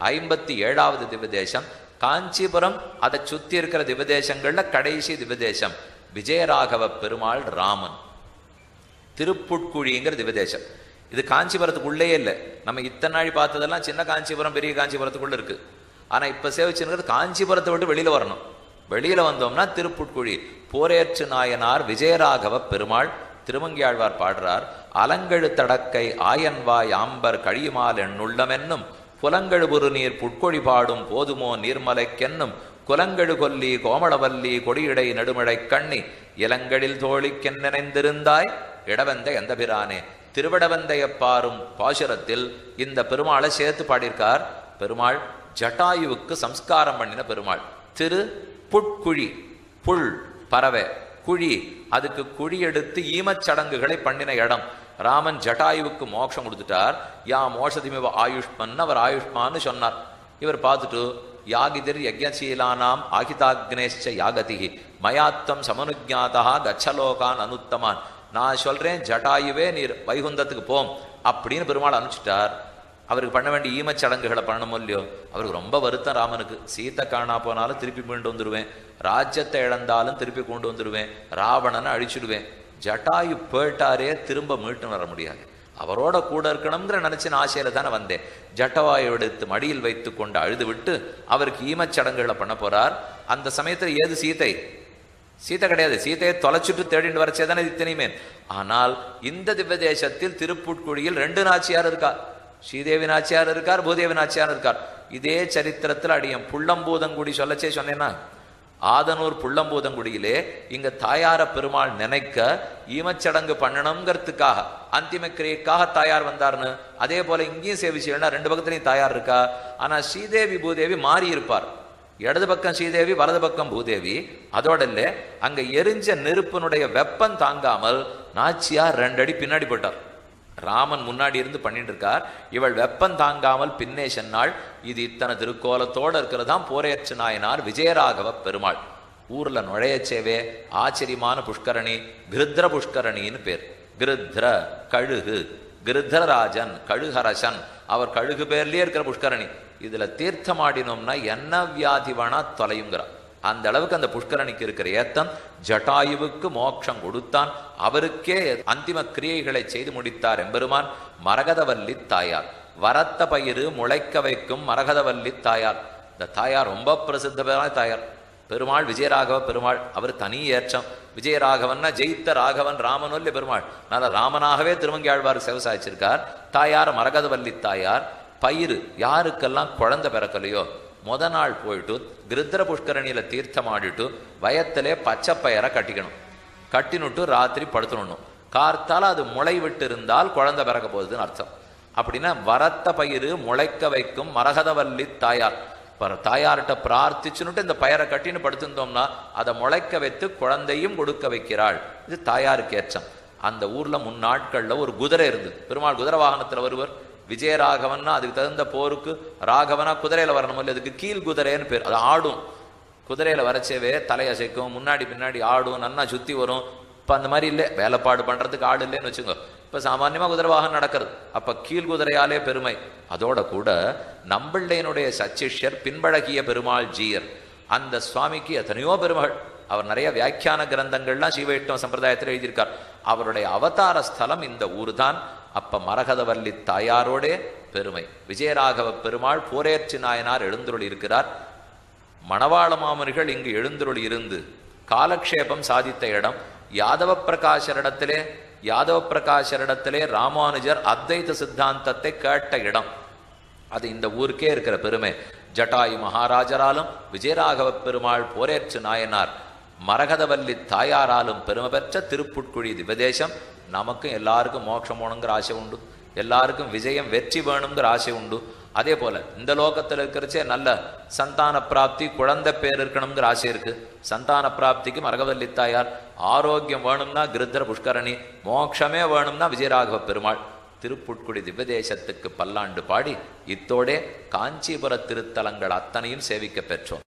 ஐம்பத்தி ஏழாவது திவதேசம். காஞ்சிபுரம் அதை சுத்தி இருக்கிற திவதேசங்கள்ல கடைசி திவதேசம். விஜயராகவ பெருமாள் ராமன். திருப்புட்குழிங்கிற திவதேசம். இது காஞ்சிபுரத்துக்குள்ளே இல்லை. நம்ம இத்தனை நாள் பார்த்ததெல்லாம் சின்ன காஞ்சிபுரம் பெரிய காஞ்சிபுரத்துக்குள்ள இருக்கு. ஆனா இப்ப சேவிச்சுங்கிறது காஞ்சிபுரத்தை விட்டு வெளியில வரணும். வெளியில வந்தோம்னா திருப்புட்குழி. போரேற்று நாயனார் விஜயராகவ பெருமாள் திருமங்கியாழ்வார் பாடுறார் அலங்கழு தடக்கை ஆயன்வாய் ஆம்பர் கழியுமால் என்னுள்ளமென்னும் புலங்கழுபுரு நீர் புட்கொழி பாடும் போதுமோ நீர்மலைக்கென்னும் குலங்கழு கொல்லி கோமளவல்லி கொடியிடை நடுமழை கண்ணி இளங்களில் தோழிக்கென் நினைந்திருந்தாய்? இடவந்த எந்தபிரானே திருவிடவந்தையப்பாரும் பாசுரத்தில் இந்த பெருமாளை சேர்த்து பாடியிருக்கார். பெருமாள் ஜட்டாயுவுக்கு சம்ஸ்காரம் பண்ணின பெருமாள். திரு புட்குழி புல் பறவை குழி அதுக்கு குழி எடுத்து ஈமச் சடங்குகளை பண்ணின இடம். ராமன் ஜட்டாயுவுக்கு மோட்சம் கொடுத்துட்டார். யா மோஷதிமிவ ஆயுஷ்மன் அவர் ஆயுஷ்மான்னு சொன்னார். இவர் பார்த்துட்டு யாகிதிர் யஜ்யசீலானாம் ஆகிதாக்னேஷ்ச யாகதிகி மயாத்தம் சமனுஜாதா கச்சலோகான் அனுத்தமான். நான் சொல்கிறேன் ஜட்டாயுவே நீர் வைகுந்தத்துக்கு போம் அப்படின்னு பெருமாள் அனுப்பிச்சிட்டார். அவருக்கு பண்ண வேண்டிய ஈமச் சடங்குகளை இல்லையோ? அவருக்கு ரொம்ப வருத்தம் ராமனுக்கு. சீத்தை காணா போனாலும் திருப்பி மீண்டு வந்துடுவேன் ராஜ்யத்தை இழந்தாலும் திருப்பி கொண்டு வந்துடுவேன் ராவணனை அழிச்சிடுவேன். ஜட்டாயு போயிட்டாரே திரும்ப மீட்டு வர முடியாது. அவரோட கூட இருக்கணுங்கிற நினைச்சின ஆசையில தானே வந்தேன். ஜட்டவாயை எடுத்து மடியில் வைத்து கொண்டு அழுது விட்டு அவருக்கு ஈமச் சடங்குகளை பண்ண போறார். அந்த சமயத்துல ஏது சீதை? சீத்தை கிடையாது. சீதையை தொலைச்சிட்டு தேடிட்டு வரச்சே தானே இத்தனையுமே. ஆனால் இந்த திவ்ய தேசத்தில் திருப்புட்குழியில் ரெண்டு நாச்சியார் இருக்கார் ஸ்ரீதேவி நாச்சியார் இருக்கார் பூதேவி நாச்சியார் இருக்கார். இதே சரித்திரத்தில் அடியம் புள்ளம்பூதங்குடி சொல்லச்சே சொன்னேன்னா ஆதனூர் புள்ளம்பூதங்குடியிலே இங்க தாயார பெருமாள் நினைக்க ஈமச்சடங்கு பண்ணணுங்கிறதுக்காக அந்திம கிரியைக்காக தாயார் வந்தார்னு அதே போல இங்கேயும் சேவை செய்யணும் ரெண்டு பக்கத்துலையும் தாயார் இருக்கா? ஆனா ஸ்ரீதேவி பூதேவி மாறி இருப்பார். இடது பக்கம் ஸ்ரீதேவி வலது பக்கம் பூதேவி அதோட இல்ல அங்க எரிஞ்ச நெருப்பினுடைய வெப்பம் தாங்காமல் நாச்சியார் ரெண்டடி பின்னாடி போட்டார் ராமன் முன்னாடி இருந்து பண்ணிட்டு இருக்கார் இவள் வெப்பம் தாங்காமல் பின்னே சென்னாள் இது இத்தனை திருக்கோலத்தோட இருக்கிறதான் போரேற்று நாயனார் விஜயராகவ பெருமாள். ஊர்ல நுழையச்சேவே ஆச்சரியமான புஷ்கரணி கிருத்ர புஷ்கரணின்னு பேர். கிருத்ர கழுகு கிருத்ரராஜன் கழுகரசன் அவர் கழுகு பேர்லயே இருக்கிற புஷ்கரணி. இதுல தீர்த்தமாடினோம்னா என்ன வியாதி வேணா தொலையுங்கிறார். அந்த அளவுக்கு அந்த புஷ்கரனுக்கு இருக்கிற ஏத்தம் ஜட்டாயுவுக்கு மோட்சம் கொடுத்தான். அவருக்கே அந்திம கிரியைகளை செய்து முடித்தார் எம்பெருமான். மரகதவல்லி தாயார். வரத்த பயிறு முளைக்க வைக்கும் மரகதவல்லி தாயார். இந்த தாயார் ரொம்ப பிரசித்தமான தாயார். பெருமாள் விஜயராகவ பெருமாள் அவர் தனி ஏற்றம். விஜயராகவன்னா ஜெயித்த ராகவன் ராமனொல்லி பெருமாள். நல்ல ராமனாகவே திருமங்கியாழ்வார் விவசாயிச்சிருக்கார் தாயார் மரகதவல்லி தாயார். பயிறு யாருக்கெல்லாம் குழந்தை பிறக்கலையோ முத நாள் போயிட்டு கிருத்ர புஷ்கரணியில தீர்த்தமாடிட்டு வயத்திலே பச்சை பயிரை கட்டிக்கணும். கட்டினுட்டு ராத்திரி படுத்துடணும். கார்த்தால் அது முளை விட்டு இருந்தால் குழந்தை பிறக்க போகுதுன்னு அர்த்தம். அப்படின்னா வரத்த பயிறு முளைக்க வைக்கும் மரகதவல்லி தாயார். பர தாயார்கிட்ட பிரார்த்திச்சுன்னுட்டு இந்த பயிரை கட்டின்னு படுத்திருந்தோம்னா அதை முளைக்க வைத்து குழந்தையும் கொடுக்க வைக்கிறாள். இது தாயாருக்கு ஏற்றம். அந்த ஊரில் முன்னாட்களில் ஒரு குதிரை இருந்தது. பெருமாள் குதிரை வாகனத்தில் வருவர். விஜயராகவன்னா அதுக்கு தகுந்த போருக்கு ராகவனா குதிரையில வரணும் இல்லை அதுக்கு கீழ் குதிரைன்னு பேர். அது ஆடும். குதிரையில வரச்சேவே தலையசைக்கும் முன்னாடி பின்னாடி ஆடும் நன்னா சுத்தி வரும். இப்ப அந்த மாதிரி இல்லை. வேலைப்பாடு பண்றதுக்கு ஆடு இல்லைன்னு வச்சுக்கோ. இப்ப சாமான்யமாக குதிரை வாகனம் நடக்கிறது. அப்ப கீழ் குதிரையாலே பெருமை. அதோட கூட நம்பிள்ளையனுடைய சச்சிஷ்யர் பின்பழகிய பெருமாள் ஜீயர். அந்த சுவாமிக்கு எத்தனையோ பெருமகள். அவர் நிறைய வியாக்கியான கிரந்தங்கள்லாம் சீவைட்டம் சம்பிரதாயத்தில் எழுதியிருக்கார். அவருடைய அவதார ஸ்தலம் இந்த ஊர் தான் அப்ப மரகதவல்லி தாயாரோடே பெருமை. விஜயராகவ பெருமாள் போரேற்று நாயனார் எழுந்துருள் இருக்கிறார் மணவாள மாமனிகள் இங்கு எழுந்துருள் இருந்து காலக்ஷேபம் சாதித்த இடம். யாதவ பிரகாசரிடத்திலே யாதவ பிரகாசரிடத்திலே ராமானுஜர் அத்வைத சித்தாந்தத்தை கேட்ட இடம். அது இந்த ஊருக்கே இருக்கிற பெருமை. ஜட்டாயு மகாராஜராலும் விஜயராகவ பெருமாள் போரேற்று நாயனார் மரகதவல்லி தாயாராலும் பெருமை பெற்ற திருப்புட்குழி திவதேசம் நமக்கும் எல்லாருக்கும் மோட்சம் போகணுங்கிற ஆசை உண்டு. எல்லாருக்கும் விஜயம் வெற்றி வேணுங்கிற ஆசை உண்டு. அதே போல இந்த லோகத்தில் இருக்கிறச்சே நல்ல சந்தான பிராப்தி குழந்தை பேர் இருக்கணுங்கிற ஆசை இருக்கு. சந்தான பிராப்திக்கு மரகவல்லி தாயார் ஆரோக்கியம் வேணும்னா கிருத்தர புஷ்கரணி மோட்சமே வேணும்னா விஜயராகவ பெருமாள். திருப்புட்குடி திவ்யதேசத்துக்கு பல்லாண்டு பாடி இத்தோடே காஞ்சிபுர திருத்தலங்கள் அத்தனையும் சேவிக்க பெற்றோம்.